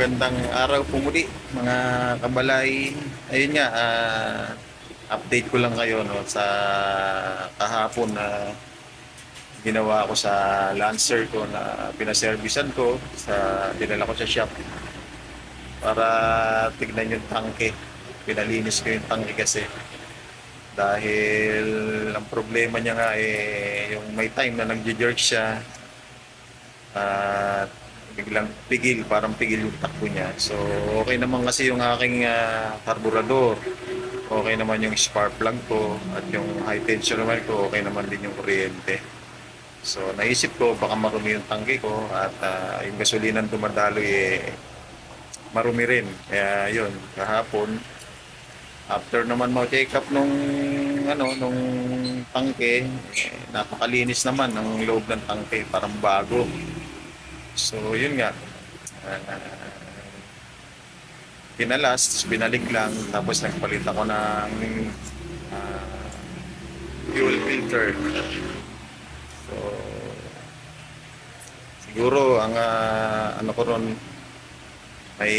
Gandang araw po muli mga kabalay. Ayun nga, ah, update ko lang kayo no, sa kahapon na ginawa ko sa Lancer ko na pinaservisan ko sa dinala ko sa shop para tignan yung tangke. Pinalinis ko yung tangke kasi dahil ang problema niya nga eh yung may time na nagje-jerk siya at biglang pigil, parang pigil yung takbo niya. So, okay naman kasi yung aking ah, karburador. Okay naman yung spark plug ko at yung high tension naman ko, okay naman din yung kuryente. So, naisip ko baka marumi yung tangke ko at ah, yung gasolinan dumadaloy eh marumi rin. Kaya yun, kahapon, after naman ma-check up nung ano nung tangke, eh, napakalinis naman ng loob ng tangke, parang bago. So, yun nga. Ah, pinalas, binalik lang, tapos nagpalit ako ng ah, fuel filter. So, siguro ang ah, ano ko ron, may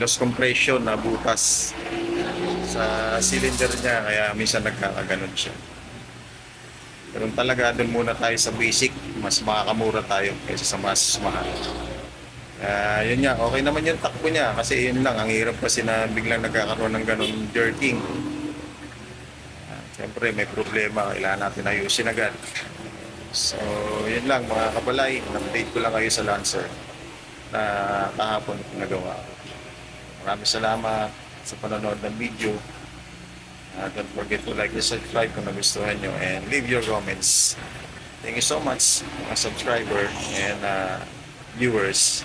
loss compression na butas sa cylinder niya, kaya minsan nagkakaganon siya. Pero talaga, doon muna tayo sa basic, mas makakamura tayo kaysa sa mas mahal. Ah, yun nga, okay naman yung takbo niya kasi yun lang, ang hirap kasi na biglang nagkakaroon ng ganun jerking. Ah, Siyempre, may problema, kailangan natin ayusin agad. So, yun lang mga kabalay, update ko lang kayo sa Lancer na kahapon nagawa. Maraming salamat sa panonood ng video. Uh, don't forget to like and subscribe kung nagustuhan nyo and leave your comments. Thank you so much mga subscriber and uh, viewers.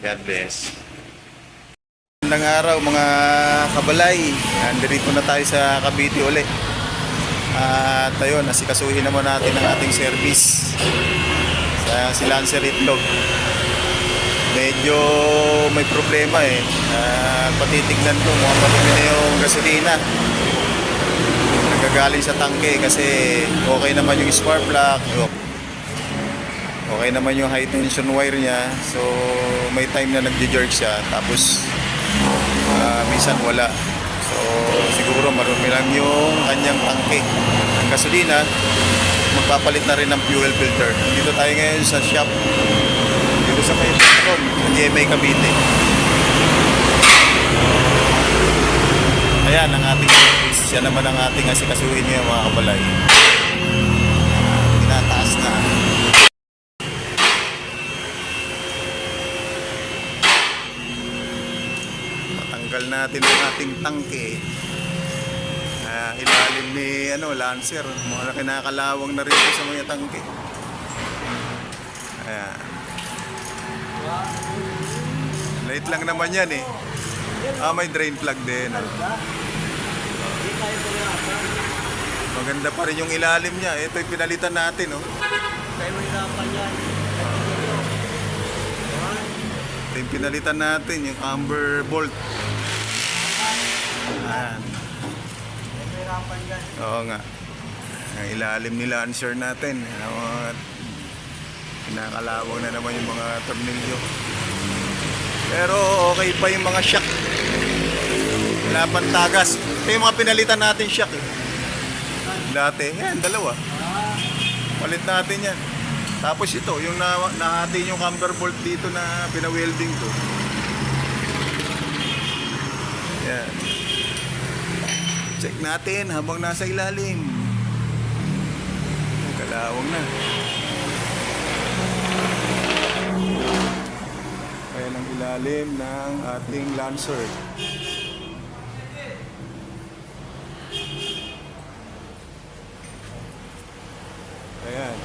God bless. Magandang araw mga kabalay. Nandito na tayo sa Cavite uli. At ayun, asikasuhin naman natin ang ating service sa si Lancer Itlog. Medyo may problema eh. Uh, patitignan ko, mukhang marumi na yung gasolina. Nagagaling sa tangke kasi okay naman yung spark plug. Okay naman yung high tension wire niya. So may time na nagje-jerk siya. Tapos ah, minsan wala. So siguro marumi lang yung kanyang tangke. Ng gasolina magpapalit na rin ng fuel filter. Dito tayo ngayon sa shop sa may petrol sa GMA Cavite Ayan ang ating service. Siya naman ang ating asikasuhin ngayon mga kabalay. Tinataas na. Matanggal natin ang ating tangke. Ah, ilalim ni ano, Lancer. Mga kinakalawang na rin sa mga tangke. Ayan. Light lang naman yan eh. Ah, may drain plug din. Maganda pa rin yung ilalim niya. Ito yung pinalitan natin, oh. Ito yung pinalitan natin, yung amber bolt. Ayan. Oo nga. Ang ilalim ni Lancer natin. Ano, Kinakalawang na naman yung mga tornilyo. Pero okay pa yung mga shock. Wala pang tagas. Ito yung mga pinalitan natin shock eh. Dati, yan, dalawa. Palit natin yan. Tapos ito, yung na, nahati yung camber bolt dito na pina-welding to. Yan. Check natin habang nasa ilalim. Kalawang na. Ayan ang ilalim ng ating Lancer. Ayan.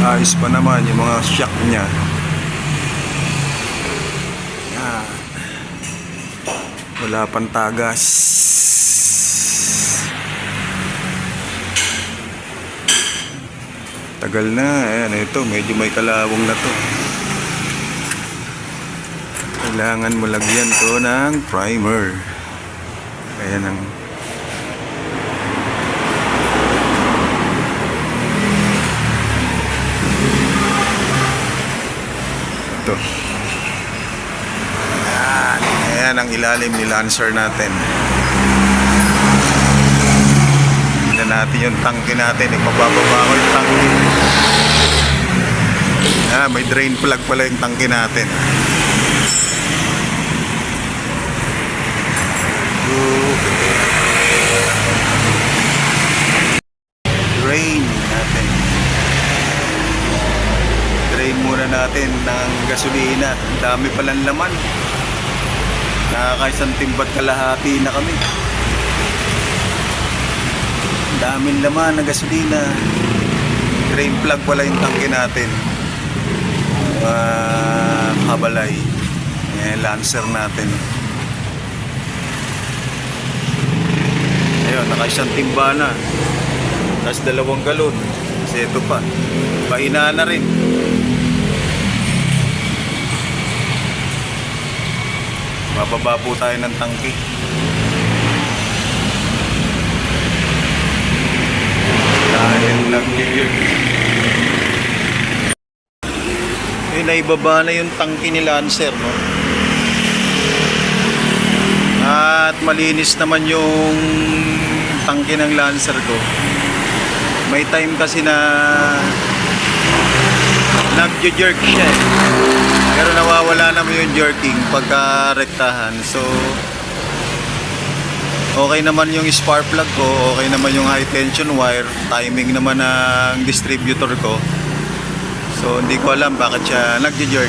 Ayos pa naman yung mga shock niya. Wala pang tagas. Tagal na. Ayan, ito. Medyo may kalawang na to. Kailangan mo lagyan to ng primer. Ayan ang Ito. Ayan ang ilalim ni Lancer natin. Tignan natin yung tangke natin. Ipabababa ko yung tangke. Ah, may drain plug pala yung tangke natin. Drain natin. Drain muna natin ng gasolina. Ang dami palang laman. Nakakaisang timbat kalahati na kami. Daming laman ng gasolina. Drain plug pala yung tangke natin. Mga kabalay. Eh, lancer natin. Ayun, nakaisang timba na. Tapos dalawang galon. Kasi ito pa. Pahina na rin. Bababa po tayo ng tangke. Dahil nag-gear. Eh, naibaba na yung tangke ni Lancer, no? At malinis naman yung tangke ng Lancer ko. May time kasi na nagjo-jerk siya eh. Pero nawawala naman yung jerking pagka rektahan. So, okay naman yung spark plug ko, okay naman yung high tension wire, timing naman ng distributor ko. So, hindi ko alam bakit siya nagjo-jerk.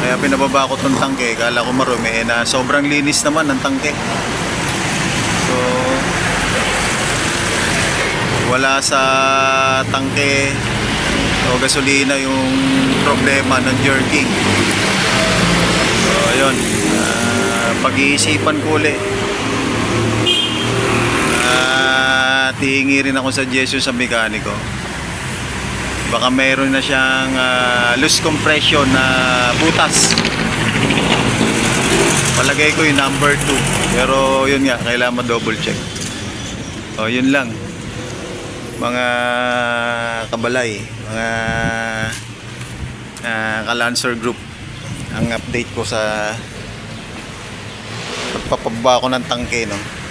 Kaya pinababa ko tong tangke, kala ko marumi, eh, na sobrang linis naman ng tangke. So, wala sa tangke o gasolina yung problema ng jerking. So, ayun. Ah, pag-iisipan ko ulit. At hihingi rin ako suggestion sa mekaniko. Baka mayroon na siyang ah, loose compression na butas. Palagay ko yung number 2. Pero yun nga, kailangan ma-double check. O, yun lang mga kabalay, mga uh, kalancer group. Ang update ko sa pagpapaba ko ng tangke no